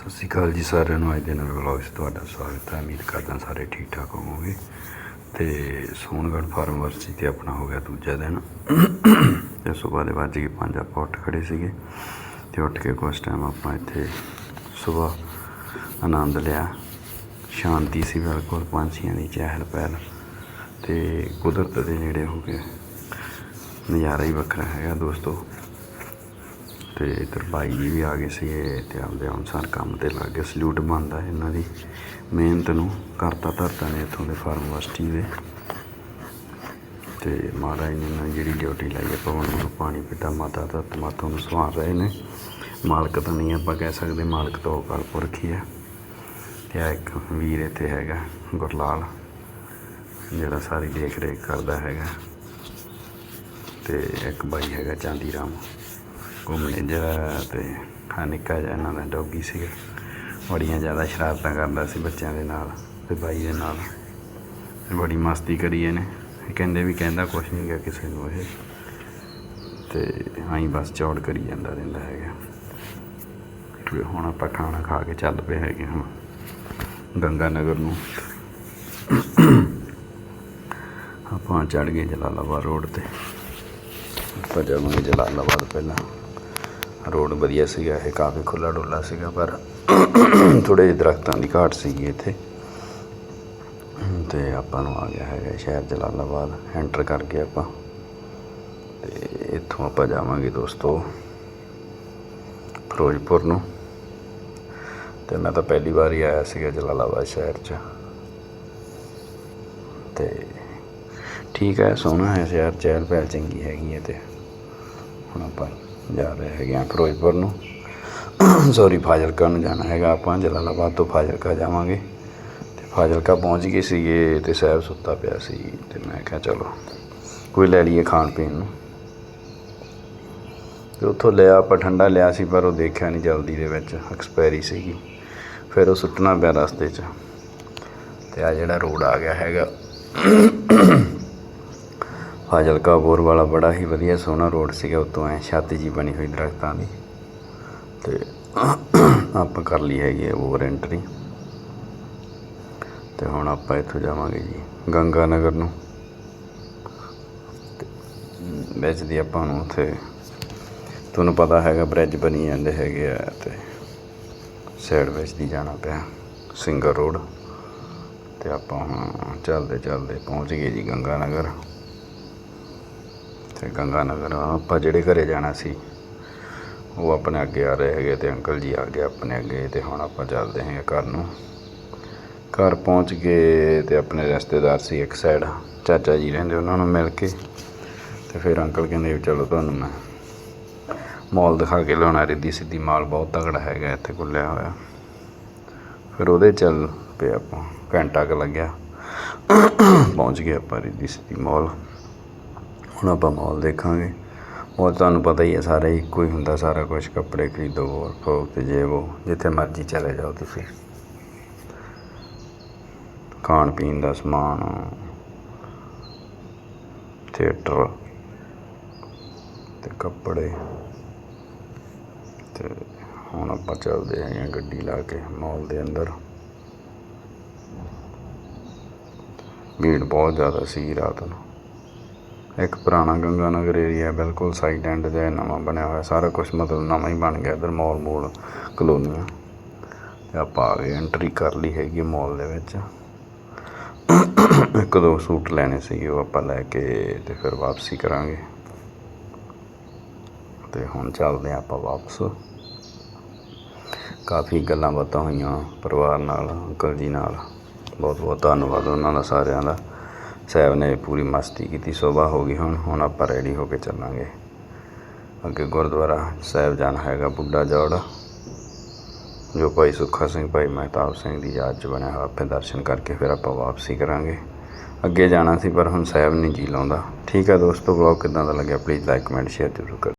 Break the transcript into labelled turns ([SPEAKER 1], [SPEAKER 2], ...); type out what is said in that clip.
[SPEAKER 1] ਸਤਿ ਸ਼੍ਰੀ ਅਕਾਲ ਜੀ ਸਾਰਿਆਂ ਨੂੰ। ਅੱਜ ਦੇ ਨਵੇਂ ਵਲੌਗ 'ਚ ਤੁਹਾਡਾ ਸਵਾਗਤ ਹੈ। ਉਮੀਦ ਕਰਦਾ ਸਾਰੇ ਠੀਕ ਠਾਕ ਹੋਵੋਗੇ। ਤੇ ਸੋਨਗੜ੍ਹ ਫਾਰਮਰਸੀ ਤੇ ਆਪਣਾ ਹੋ ਗਿਆ ਦੂਜਾ ਦਿਨ। ਤੇ ਸਵੇਰ ਦੇ ਵੱਜ ਗਏ ਪੰਜ। ਆਪਾਂ ਉੱਠ ਖੜੇ ਸੀਗੇ। ਤੇ ਉੱਠ ਕੇ ਕੁਛ ਟਾਈਮ ਆਪਾਂ ਇੱਥੇ ਸਵੇਰ ਆਨੰਦ ਲਿਆ। ਸ਼ਾਂਤੀ ਸੀ ਬਿਲਕੁਲ, ਪੰਛੀਆਂ ਦੀ ਚਹਿਲ ਪਹਿਲ। ਤੇ ਕੁਦਰਤ ਦੇ ਨੇੜੇ ਹੋ ਕੇ ਨਜ਼ਾਰਾ ਹੀ ਵੱਖਰਾ ਹੈਗਾ ਦੋਸਤੋ। ਤੇ ਇੱਧਰ ਭਾਈ ਜੀ ਵੀ ਆ ਗਏ ਸੀਗੇ ਤੇ ਆਪਦੇ ਅਨੁਸਾਰ ਕੰਮ ਤੇ ਲੱਗ ਗਏ ਸਲੂਟ ਬਣਦਾ ਇਹਨਾਂ ਦੀ। ਮਿਹਨਤ ਨੂੰ ਕਰਤਾ ਧਰਤਾ ਨੇ ਇੱਥੋਂ ਦੇ ਫਾਰਮਵਰਸਿਟੀ ਦੇ। ਤੇ ਮਹਾਰਾਜ ਨੇ ਇਹਨਾਂ ਦੀ ਜਿਹੜੀ ਡਿਊਟੀ ਲਾਈ ਹੈ ਭਗਵਾਨ ਨੂੰ ਪਾਣੀ ਪਿਤਾ, ਮਾਤਾ ਦਾ ਮਾਤਾ ਨੂੰ ਸਵਾਰ ਰਹੇ ਨੇ। ਮਾਲਕ ਤਾਂ ਨਹੀਂ ਆਪਾਂ ਕਹਿ ਸਕਦੇ, ਮਾਲਕ ਤਾਂ ਉਹ ਅਕਾਲ ਪੁਰਖ ਹੈ ਤੇ ਆ ਇੱਕ ਵੀਰ ਇੱਥੇ ਹੈਗਾ, ਗੁਰਲਾਲ, ਜਿਹੜਾ ਸਾਰੀ ਦੇਖ ਰੇਖ ਕਰਦਾ ਹੈਗਾ। ਤੇ ਇੱਕ ਬਾਈ ਹੈਗਾ ਚਾਂਦੀ ਰਾਮ ਘੁੰਮਣੇ ਜਿਹੜਾ ਤੇ ਆ ਨਿੱਕਾ ਜਿਹਾ ਇਹਨਾਂ ਦਾ ਡੌਗੀ ਸੀਗਾ। ਬੜੀਆਂ ਜ਼ਿਆਦਾ ਸ਼ਰਾਰਤਾਂ ਕਰਦਾ ਸੀ ਬੱਚਿਆਂ ਦੇ ਨਾਲ ਤੇ ਬਾਈ ਦੇ ਨਾਲ। ਤੇ ਬੜੀ ਮਸਤੀ ਕਰੀ ਇਹਨੇ। ਕਹਿੰਦੇ ਵੀ ਕਹਿੰਦਾ ਕੁਛ ਨਹੀਂ ਗਿਆ ਕਿਸੇ ਨੂੰ ਇਹ। ਤੇ ਆਈ ਬਸ ਚੌੜ ਕਰੀ ਜਾਂਦਾ ਰਹਿੰਦਾ ਹੈਗਾ। ਤੇ ਹੁਣ ਆਪਾਂ ਖਾਣਾ ਖਾ ਕੇ ਚੱਲ ਪਏ ਹੈਗੇ ਹੁਣ ਗੰਗਾ ਨਗਰ ਨੂੰ। ਆਪਾਂ ਚੜ ਗਏ ਜਲਾਲਾਬਾਦ ਰੋਡ ਤੇ। ਆਪਾਂ ਜਾਵਾਂਗੇ ਜਲਾਲਾਬਾਦ ਪਹਿਲਾਂ। ਰੋਡ ਵਧੀਆ ਸੀਗਾ, ਇਹ ਕਾਫੀ ਖੁੱਲਾ ਡੁੱਲਾ ਸੀਗਾ, ਪਰ ਥੋੜੇ ਜਿਹੇ ਦਰਖਤਾਂ ਦੀ ਘਾਟ ਸੀਗੀ ਇੱਥੇ। ਤੇ ਆਪਾਂ ਨੂੰ ਆ ਗਿਆ ਹੈਗਾ ਸ਼ਹਿਰ ਜਲਾਲਾਬਾਦ ਐਂਟਰ ਕਰਕੇ ਆਪਾਂ। ਤੇ ਇੱਥੋਂ ਆਪਾਂ ਜਾਵਾਂਗੇ ਦੋਸਤੋ, ਫਿਰੋਜ਼ਪੁਰ ਨੂੰ। ਤੇ ਮੈਂ ਤਾਂ ਪਹਿਲੀ ਵਾਰ ਹੀ ਆਇਆ ਸੀਗਾ ਜਲਾਲਾਬਾਦ ਸ਼ਹਿਰ 'ਚ। ਤੇ ਠੀਕ ਹੈ, ਸੋਹਣਾ ਹੈ ਸ਼ਹਿਰ ਚਹਿਲ ਪਹਿਲ ਚੰਗੀ ਹੈਗੀ ਹੈ ਤੇ। ਹੁਣ ਆਪਾਂ ਜਾ ਰਹੇ ਹੈਗੇ ਆ ਫਿਰੋਜ਼ਪੁਰ ਨੂੰ। ਸੌਰੀ ਫਾਜ਼ਿਲਕਾ ਨੂੰ ਜਾਣਾ ਹੈਗਾ ਆਪਾਂ, ਜਲਾਲਾਬਾਦ ਤੋਂ ਫਾਜ਼ਿਲਕਾ ਜਾਵਾਂਗੇ। ਤੇ ਫਾਜ਼ਿਲਕਾ ਪਹੁੰਚ ਗਏ ਸੀਗੇ ਤੇ ਸਾਹਿਬ ਸੁੱਤਾ ਪਿਆ ਸੀ ਤੇ ਮੈਂ ਕਿਹਾ ਚਲੋ ਕੋਈ ਲੈ ਲਈਏ ਖਾਣ ਪੀਣ ਨੂੰ। ਤੇ ਉੱਥੋਂ ਲਿਆ, ਆਪਾਂ ਠੰਡਾ ਲਿਆ ਸੀ, ਪਰ ਉਹ ਦੇਖਿਆ ਨਹੀਂ ਜਲਦੀ ਦੇ ਵਿੱਚ, ਐਕਸਪਾਇਰੀ ਸੀਗੀ। ਫਿਰ ਉਹ ਸੁੱਟਣਾ ਪਿਆ ਰਸਤੇ 'ਚ। ਤੇ ਆ ਜਿਹੜਾ ਰੋਡ ਆ ਗਿਆ ਹੈਗਾ। ਫਾਜ਼ਿਲਕਾ ਬੋਰ ਵਾਲਾ ਬੜਾ ਹੀ ਵਧੀਆ ਸੋਹਣਾ ਰੋਡ ਸੀਗਾ, ਉਤੋਂ ਐ ਛਾਤੀ ਜੀ ਬਣੀ ਹੋਈ ਦਰਖਤਾਂ ਦੀ। ਤੇ ਆਪਾਂ ਕਰ ਲਈ ਹੈਗੀ ਹੈ ਬੋਰ ਐਂਟਰੀ ਤੇ ਹੁਣ ਆਪਾਂ ਇੱਥੋਂ ਜਾਵਾਂਗੇ ਜੀ ਗੰਗਾ ਨਗਰ ਨੂੰ ਵਿੱਚ ਦੀ ਆਪਾਂ ਨੂੰ ਉੱਥੇ, ਤੁਹਾਨੂੰ ਪਤਾ ਹੈਗਾ ਬ੍ਰਿਜ ਬਣੀ ਜਾਂਦੇ ਹੈਗੇ ਆ, ਤੇ ਸਾਈਡ ਵਿੱਚ ਦੀ ਜਾਣਾ ਪਿਆ ਸਿੰਗਰ ਰੋਡ ਤੇ ਆਪਾਂ ਹੁਣ ਚੱਲਦੇ ਚੱਲਦੇ ਪਹੁੰਚ ਗਏ ਜੀ ਗੰਗਾ ਨਗਰ ਤੇ ਗੰਗਾ ਨਗਰ, ਆਪਾਂ ਜਿਹੜੇ ਘਰੇ ਜਾਣਾ ਸੀ, ਉਹ ਆਪਣੇ ਅੱਗੇ ਆ ਰਹੇ ਹੈਗੇ ਤੇ ਅੰਕਲ ਜੀ ਆ ਗਏ ਆਪਣੇ ਅੱਗੇ ਤੇ ਹੁਣ ਆਪਾਂ ਚੱਲਦੇ ਹਾਂ ਘਰ ਨੂੰ। ਘਰ ਪਹੁੰਚ ਕੇ ਤੇ ਆਪਣੇ ਰਿਸ਼ਤੇਦਾਰ ਸੀ ਇੱਕ ਸਾਈਡ ਚਾਚਾ ਜੀ ਰਹਿੰਦੇ ਉਹਨਾਂ ਨੂੰ ਮਿਲ ਕੇ। ਤੇ ਫਿਰ ਅੰਕਲ ਕਹਿੰਦੇ ਵੀ ਚਲੋ ਤੁਹਾਨੂੰ ਮੈਂ ਮਾਲ ਦਿਖਾ ਕੇ ਲਿਆਉਣਾ, ਰਿੱਧੀ ਸਿੱਧੀ ਮਾਲ ਬਹੁਤ ਤਗੜਾ ਹੈਗਾ ਇੱਥੇ ਖੁੱਲਿਆ ਹੋਇਆ। ਫਿਰ ਉਹਦੇ ਚੱਲ ਪਏ ਆਪਾਂ, ਘੰਟਾ ਕੁ ਲੱਗਿਆ। ਪਹੁੰਚ ਗਏ ਆਪਾਂ ਰਿੱਧੀ ਸਿੱਧੀ ਮਾਲ। ਹੁਣ ਆਪਾਂ ਮਾਲ ਦੇਖਾਂਗੇ। ਉਹ ਤੁਹਾਨੂੰ ਪਤਾ ਹੀ ਹੈ, ਸਾਰਾ ਹੀ ਇੱਕੋ ਹੀ ਹੁੰਦਾ, ਸਾਰਾ ਕੁਝ ਕੱਪੜੇ ਖਰੀਦੋ, ਹੋਰ ਫੋਕ ਤੇ ਜੇ ਉਹ ਜਿੱਥੇ ਮਰਜ਼ੀ ਚਲੇ ਜਾਓ ਤੁਸੀਂ। ਖਾਣ ਪੀਣ ਦਾ ਸਮਾਨ ਥੀਏਟਰ ਤੇ ਕੱਪੜੇ ਤੇ ਹੁਣ ਆਪਾਂ ਚੱਲਦੇ ਹਾਂ ਗੱਡੀ ਲਾ ਕੇ ਮਾਲ ਦੇ ਅੰਦਰ। ਭੀੜ ਬਹੁਤ ਜ਼ਿਆਦਾ ਸੀ ਰਾਤ ਨੂੰ। ਇੱਕ ਪੁਰਾਣਾ ਗੰਗਾ ਨਗਰ ਏਰੀਆ ਬਿਲਕੁਲ ਸਾਈਡ ਐਂਡ ਜਿਹਾ ਨਵਾਂ ਬਣਿਆ ਹੋਇਆ, ਸਾਰਾ ਕੁਝ ਮਤਲਬ ਨਵਾਂ ਹੀ ਬਣ ਗਿਆ ਇਧਰ ਮਾਲ ਮੂਲ, ਕਲੋਨੀਆਂ। ਤੇ ਆਪਾਂ ਆ ਗਏ ਐਂਟਰੀ ਕਰ ਲਈ ਹੈਗੀ ਮਾਲ ਦੇ ਵਿੱਚ। ਇੱਕ ਦੋ ਸੂਟ ਲੈਣੇ ਸੀਗੇ, ਉਹ ਆਪਾਂ ਲੈ ਕੇ ਤੇ ਫਿਰ ਵਾਪਸੀ ਕਰਾਂਗੇ। ਤੇ ਹੁਣ ਚੱਲਦੇ ਹਾਂ ਆਪਾਂ ਵਾਪਸ। ਕਾਫੀ ਗੱਲਾਂ ਬਾਤਾਂ ਹੋਈਆਂ ਪਰਿਵਾਰ ਨਾਲ, ਅੰਕਲ ਜੀ ਨਾਲ। ਬਹੁਤ ਬਹੁਤ ਧੰਨਵਾਦ ਉਹਨਾਂ ਦਾ ਸਾਰਿਆਂ ਦਾ। ਸਾਹਿਬ ਨੇ ਪੂਰੀ ਮਸਤੀ ਕੀਤੀ, ਸੋਭਾ ਹੋ ਗਈ, ਹੁਣ ਹੁਣ ਆਪਾਂ ਰੈਡੀ ਹੋ ਕੇ ਚੱਲਾਂਗੇ। ਅੱਗੇ ਗੁਰਦੁਆਰਾ ਸਾਹਿਬ ਜਾਣਾ ਹੈਗਾ ਬੁੱਢਾ ਜੋੜ, ਜੋ ਭਾਈ ਸੁੱਖਾ ਸਿੰਘ, ਭਾਈ ਮਹਿਤਾਬ ਸਿੰਘ ਦੀ ਯਾਦ 'ਚ ਬਣਿਆ ਹੋਇਆ, ਆਪੇ ਦਰਸ਼ਨ ਕਰਕੇ ਫਿਰ ਆਪਾਂ ਵਾਪਸੀ ਕਰਾਂਗੇ। ਅੱਗੇ ਜਾਣਾ ਸੀ, ਪਰ ਹੁਣ ਸਾਹਿਬ ਨਹੀਂ ਜੀ ਲਾਉਂਦਾ। ਠੀਕ ਹੈ ਦੋਸਤੋ ਵਲੌਗ ਕਿਦਾਂ ਦਾ ਲੱਗਿਆ ਪਲੀਜ਼ ਲਾਈਕ ਕਮੈਂਟ ਸ਼ੇਅਰ ਜ਼ਰੂਰ ਕਰੋ